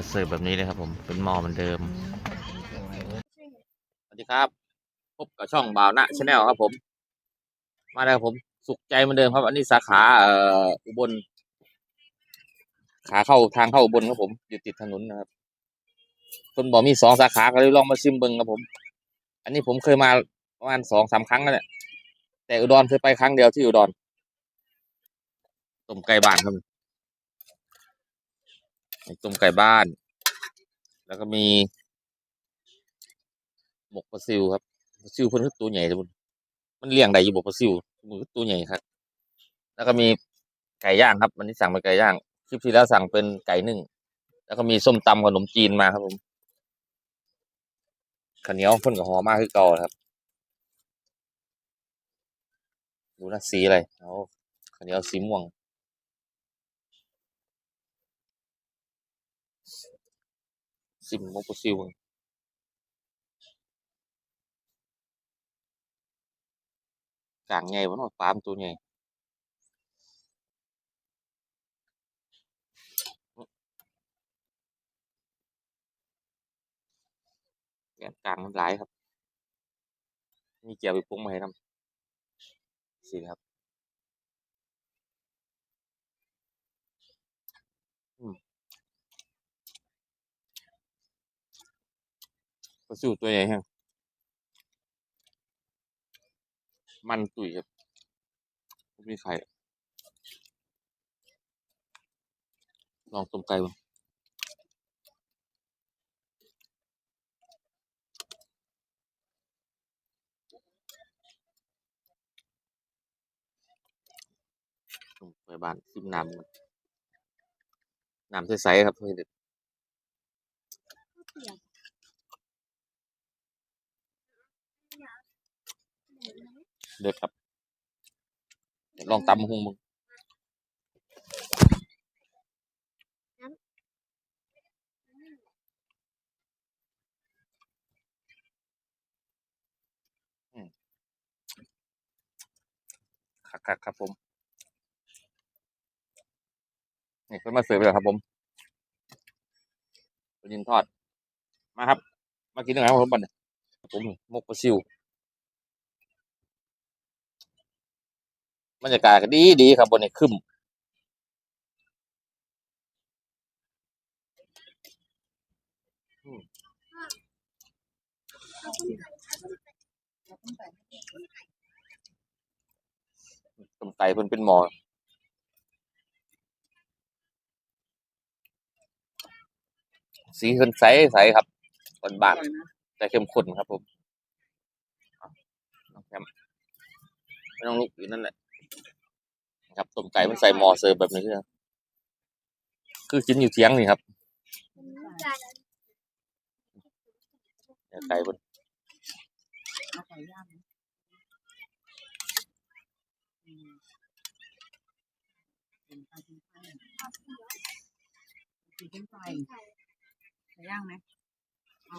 มาเสิร์ฟแบบนี้เลยครับ ผมเป็นหม้อเหมือนเดิมสวัสดีครับ พบกับช่องบ่าวนะชาแนลครับผม มาแล้วครับผมสุขใจเหมือนเดิมครับ อันนี้สาขาเอ่ออุบลขาเข้าทางเข้าอุบลครับผมอยู่ติดถนนนะครับคนบอกมีสองสาขาก็เลยลองมาชิมเบิงครับผม อันนี้ผมเคยมาประมาณสองสามครั้งแล้วเนี่ยแต่อุดรเคยไปครั้งเดียวที่อุดรต้มไก่บ้านครับ ต้มไก่บ้าน แล้วก็มีหมกปลาซิวครับปลาซิวเพิ่นคือตัวใหญ่เลยมันมันเลี้ยงได้อยู่บ่ปลาซิวมือตัวใหญ่ครับแล้วก็มีไก่ย่างครับวันนี้สั่งเป็นไก่ย่างคลิปที่แล้วสั่งเป็นไก่นึ่งแล้วก็มีส้มตำขนมจีนมาครับผมข้าวเหนียวเพิ่นกับหอมมากคือเก่าครับ ดูนะสีอะไรเอาข้าวเหนียวสีม่วง ซิมหมกปลาซิวกลางใหญ่บ่เนาะปลามันตัวใหญ่ แกนกลางมันหลายครับมีเจียวไปปรุงมาให้ทำสิครับ ปลาซิวตัวใหญ่แฮงมันตุ๋ยครับไม่มีไข่ลองต้มไก่บ้างต้มไก่บ้านซิมน้ำน้ำใสๆครับเพื่อนเด็ด เด็ดครับเดี๋ยวลองตำหุงมึงคักๆครับผม นี่เพิ่นมาเสิร์ฟแล้วครับผมปลานินทอด มาครับ มากินด้วยกันครับผมบัดนี้ผมมกปลาซิว บรรยากาศก็ดีดีครับบนนี้ครึมต้มไก่เพิ่นเป็นหมอสีเพิ่นใสใสครับบานแต่เข้มข้นครับผมน้องแคมไม่ต้องลุกอยู่นั่นแหละ ครับต้มไก่มันใส่หม้อเสิร์ฟแบบนี้คือคือกินอยู่เที่ยงนี่ครับเนี่ยไก่เพิ่นเอาไก่ย่างนะอืมเป็นไก่เป็นไก่เป็นไก่ไก่ย่างไหมอ๋อ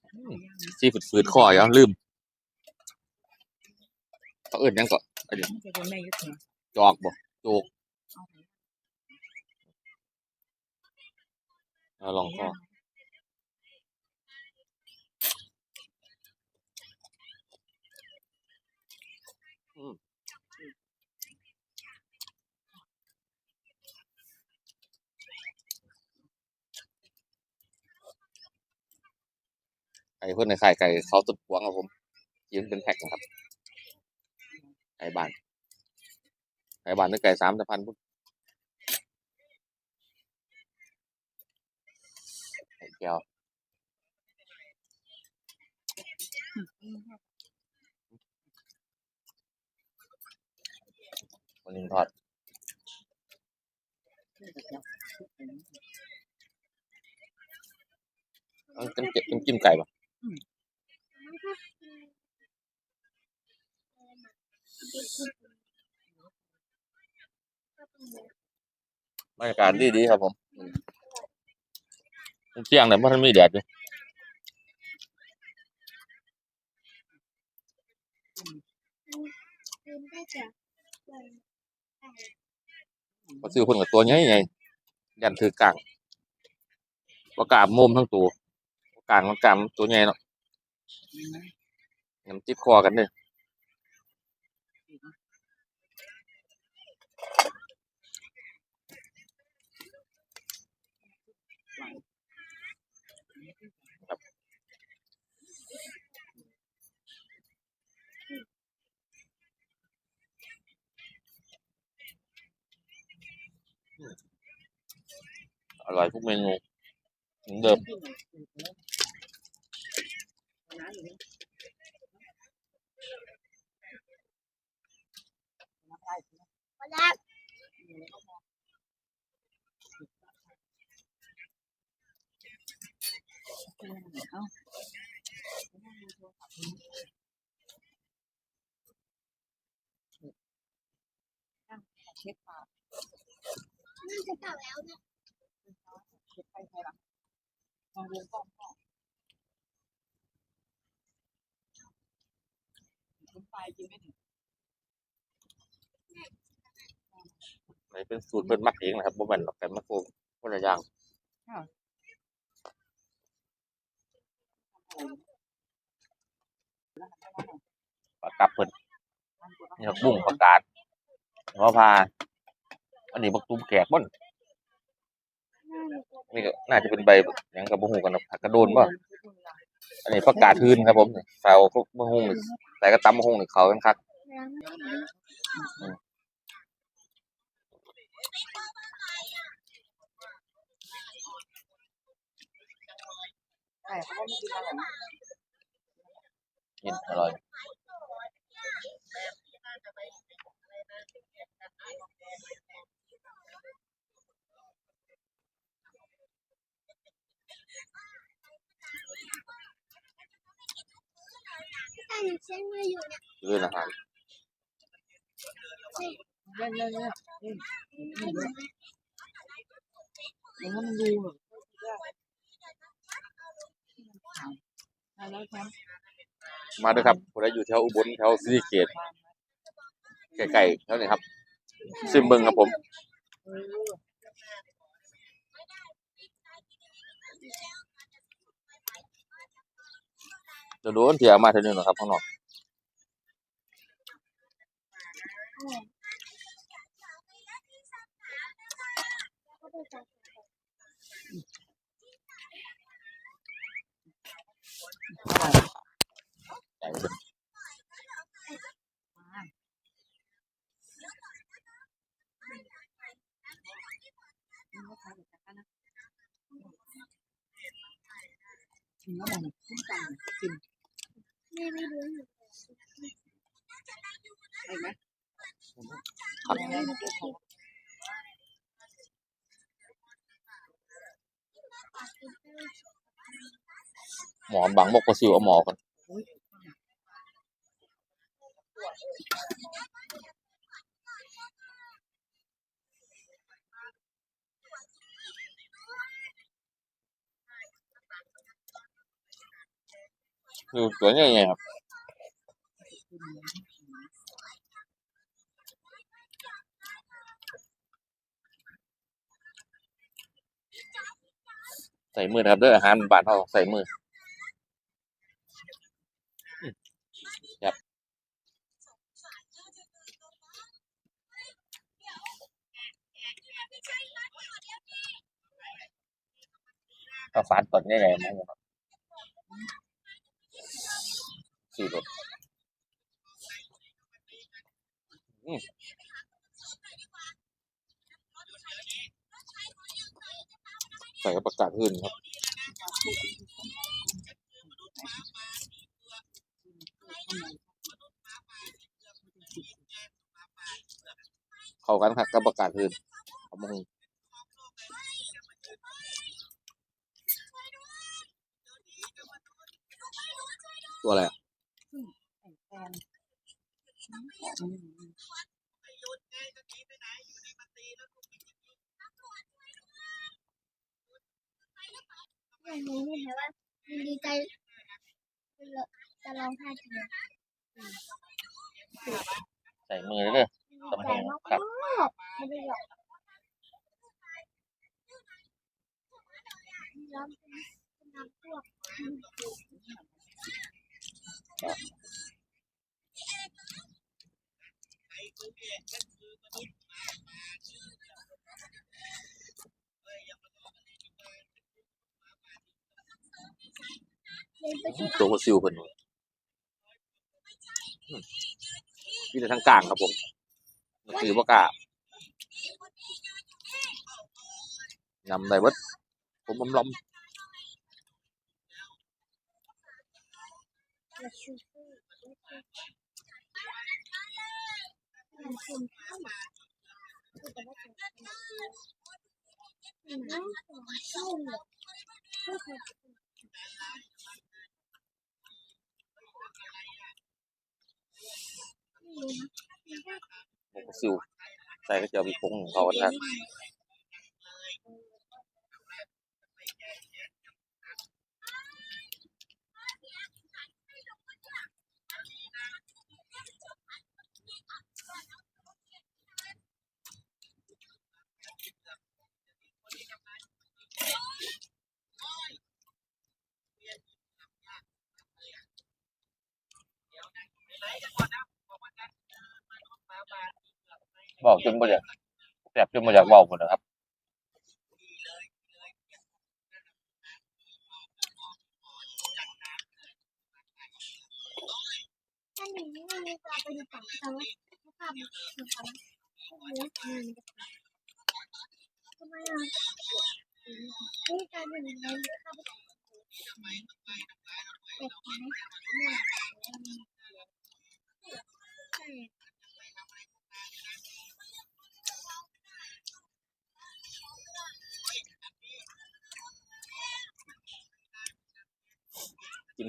ไก่ย่างนะสีฝืดๆคออยู่ลืมเขาเอิ้นหยังก็อันนี้มันจะเป็นแม่ยุทธเหรอ จอกบ่โจกเอาไก่เอาลองคอไก่เพิ่นในไข่ไก่เขาตุดพวงครับผมกินเป็นแพ็คนะครับไก่บ้าน ไก่บ้านหรือไก่สามสะพันพุ่นไข่เจียววันนี้ทอดต้องจิ้มเจ็บต้องจิ้มไก่ปะ บรรยากาศดีดีๆครับผมเที่ยงเนี่ยมันมีแดดอยู่ปลาซิวคนกับตัวใหญ่ใหญ่ยันถือกลางประกาศมุมทั้งตัวประกาศมันกามตัวใหญ่เนาะน้ำจิตคอกันเด้อ ร่อยทุกเมนูเหมือนเดิมเช็ดปากน่าจะเกลับแล้วนะ ไปใครล่ะมองเรื่องกล้องพ่อคุณปลายกินไม่ถึงอันนี้เป็นสูตรเพิ่นมักเองนะครับบ่แม่นหรอกแต่มันโคมคนละอย่างปลากกับเพิ่นนี่ผักบุ้งผักกาดหัวพาอันนี้บักตุ้มแขกบ่น นี่ก็น่าจะเป็นใบยังกับบ่ฮู้กันนะผักกระโดนบ่อันนี้ผักกาดฮืนครับผมนี่ใส่เอาพวกบ่ฮู้นี่แต่ก็ตำบ่ฮู้นี่งเขากันครนะกินอร่อย หนูเช็คมาอยู่เนี่ยคืออาหารเล่นเล่นเล่นเล่นอย่างนั้นมันดูแบบมาเด้วยครับผู้ใดอยู่แถวอุบลแถวศรีเกษใกล้ๆแถวนี้ครับ ซิมเบิงครับผม เออ เดี๋ยว โดนๆเที่ยวมาเท่านี้นะครับข้างนอก ใหญ่เบิ่ง ถึงแล้วมันขึ้นกันกินแม่ไม่รู้หนูเห็นไหมขอบคุณหมอบังบอกว่าสิวเอาหมอก่อน คือตัวใหญ่ๆครับใส่มือครับด้ออาหารบานเราใส่มืออืมครับข้าวสารตอนใหญ่ๆนะครับ สี่รสอืมใส่กับประกาศหื่นครับ เข้ากันครับกับประกาศหื่นเอามาหุงตัวอะไรอะ นแม่หนูเห็นไหมว่ามันดีใจจะร้องไห้จริงใส่มือเลยเด้อดีใจมากๆไม่ได้หรอกน้ำพวก เดินไปที่ ตัวโคซิลเพิ่นอืมมีแต่ทางกลางครับผมมันคือบ่กล้านำได้เบิดผมบำลอมกระชูฟูมันคุมข้าว หมาคือแต่ว่าจะเป็นน้ำของส้มคือเขาโคซิลใส่ก็จะมีพงของเขานะครั บอกจนบ่อยากแสบจนบ่อยากเว้าหมดนะครับถ้าหนูไม่มีปลาไปดูฝั่งเขาถ้า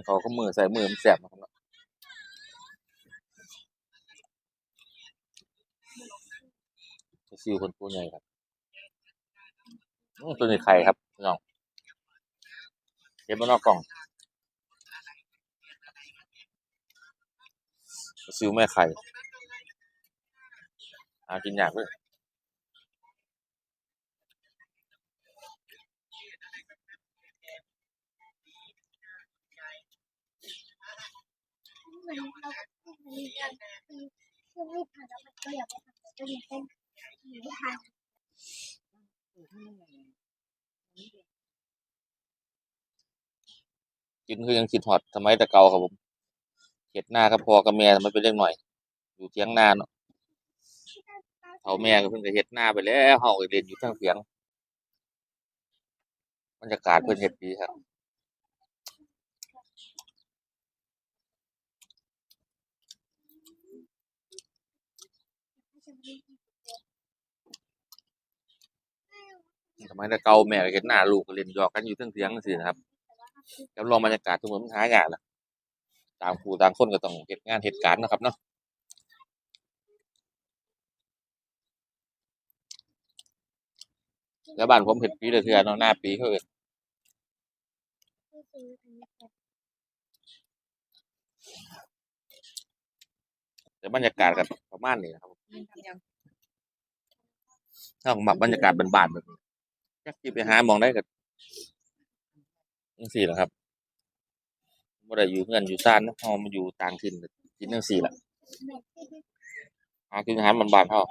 เขาก็มือใส่มือมันแสบนะครับเนาะซิลคนตัวใหญ่ครับตัวนี้ไข่ครับน้องเก็บมานอกกล่องซิลแม่ไข่หากินยากเลย มือนเราเหมือนกันคือเครื่องรีดผ่านแล้วมันกลียวไปทางตัวนี้เป็นหมูผ่านกินคือยังคิดฮอดสมัยแต่เก่าครับผมเฮ็ดหน้ากับพอกับแม่มันเป็นเรื่องหน่อย อยู่เถียงนาเนาะเฒ่าแม่ก็เพิ่นก็เฮ็ดหน้าไปแล้วเฮาก็เล่นอยู่เทางเถียงบรรยากาศเพิ่นเฮ็ดดีครับ สมัยแต่เก่าแม่ก็เฮ็ดหน้าลูกก็เล่นหยอกกันอยู่เทิงเถียงจังซี่นะครับจำลองบรรยากาศทุกมื้อมันหายากล่ะต่างผู้ต่างคนก็ต้องเฮ็ดงานเฮ็ดการเนาะครับเนาะแล้วบ้านผมเฮ็ดปีละเทื่อเนาะหน้าปีเขาเอิ้นแต่บรรยากาศก็ประมาณนี้นะครับยังถ้าผมมักบรรยากาศบ้านๆแบบนี้ จักสิไปหาหมองใดก็จังซี่แหละครับบ่ได้อยู่เรือนอยู่ซ่านนะเฮามาอยู่ต่างถิ่นกินจังซี่ละหากินอาหารบ้านๆเฮา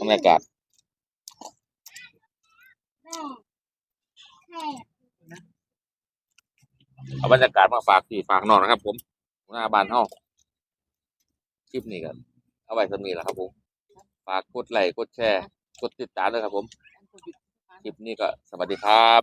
บรรยากาศแม่แม่เอาบรรยากาศมาฝากพี่ฝากนองนะครับ ผมหน้าบ้านเฮาคลิปนี้ก็เอาไว้สำนีแหละครับผม ฝากกดไลค์กดแชร์ กดติดตามด้วยครับผม คลิปนี้ก็สวัสดีครับ